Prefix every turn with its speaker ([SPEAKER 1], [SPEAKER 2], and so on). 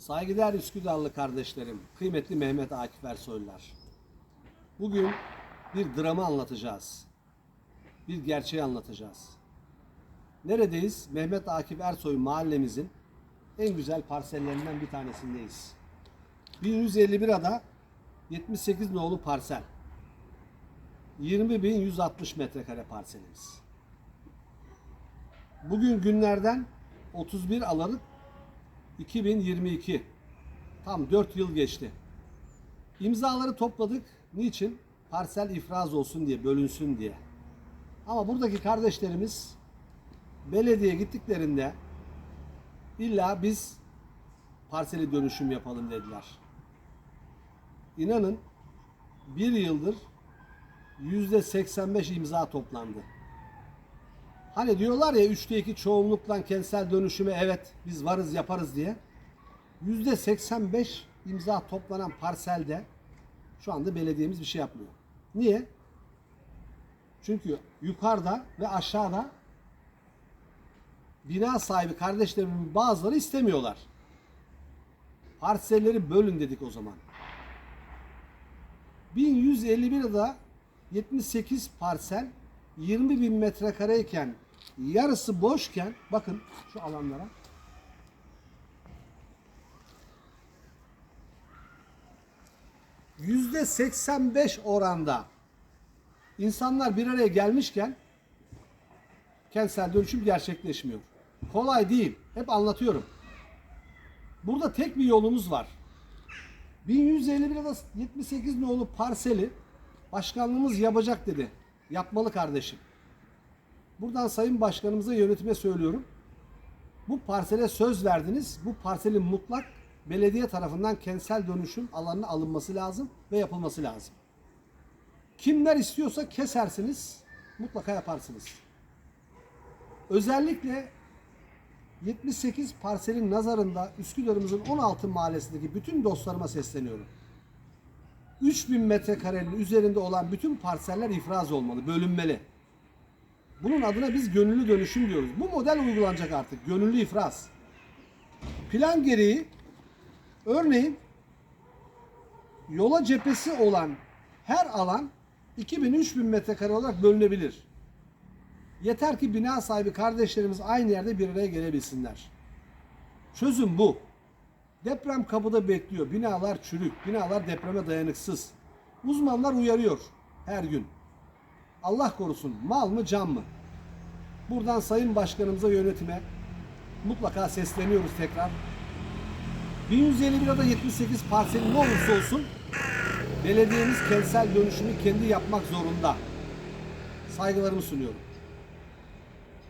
[SPEAKER 1] Saygıdeğer Üsküdarlı kardeşlerim, kıymetli Mehmet Akif Ersoylular. Bugün bir dramı anlatacağız. Bir gerçeği anlatacağız. Neredeyiz? Mehmet Akif Ersoy mahallemizin en güzel parsellerinden bir tanesindeyiz. 1151 ada 78 nolu parsel. 20.160 metrekare parselimiz. Bugün günlerden 31 Aralık 2022. Tam 4 yıl geçti. İmzaları topladık. Niçin? Parsel ifraz olsun diye, bölünsün diye. Ama buradaki kardeşlerimiz belediye gittiklerinde illa biz parseli dönüşüm yapalım dediler. İnanın bir yıldır yüzde 85 imza toplandı. Hani diyorlar ya 3'te 2 çoğunlukla kentsel dönüşüme evet biz varız yaparız diye. Yüzde 85 imza toplanan parselde şu anda belediyemiz bir şey yapmıyor. Niye? Çünkü yukarıda ve aşağıda bina sahibi kardeşlerimin bazıları istemiyorlar. Parselleri bölün dedik o zaman. 1151 da 78 parsel 20 bin metrekareyken yarısı boşken bakın şu alanlara yüzde 85 oranda insanlar bir araya gelmişken kentsel dönüşüm gerçekleşmiyor. Kolay değil. Hep anlatıyorum. Burada tek bir yolumuz var. 1151 ya da 78 nolu parseli başkanlığımız yapacak dedi. Yapmalı kardeşim. Buradan Sayın Başkanımıza yönetime söylüyorum. Bu parsele söz verdiniz. Bu parselin mutlak belediye tarafından kentsel dönüşüm alanına alınması lazım ve yapılması lazım. Kimler istiyorsa kesersiniz, mutlaka yaparsınız. Özellikle 78 parselin nazarında Üsküdar'ımızın 16 mahallesindeki bütün dostlarıma sesleniyorum. 3000 metrekarenin üzerinde olan bütün parseller ifraz olmalı, bölünmeli. Bunun adına biz gönüllü dönüşüm diyoruz. Bu model uygulanacak artık. Gönüllü ifraz. Plan gereği örneğin yola cephesi olan her alan 2000-3000 metrekare olarak bölünebilir. Yeter ki bina sahibi kardeşlerimiz aynı yerde bir araya gelebilsinler. Çözüm bu. Deprem kapıda bekliyor. Binalar çürük, binalar depreme dayanıksız. Uzmanlar uyarıyor her gün. Allah korusun mal mı can mı? Buradan Sayın Başkanımıza yönetime mutlaka sesleniyoruz tekrar. 1151 ya da 78 parseli ne olursa olsun belediyemiz kentsel dönüşümü kendi yapmak zorunda. Saygılarımı sunuyorum.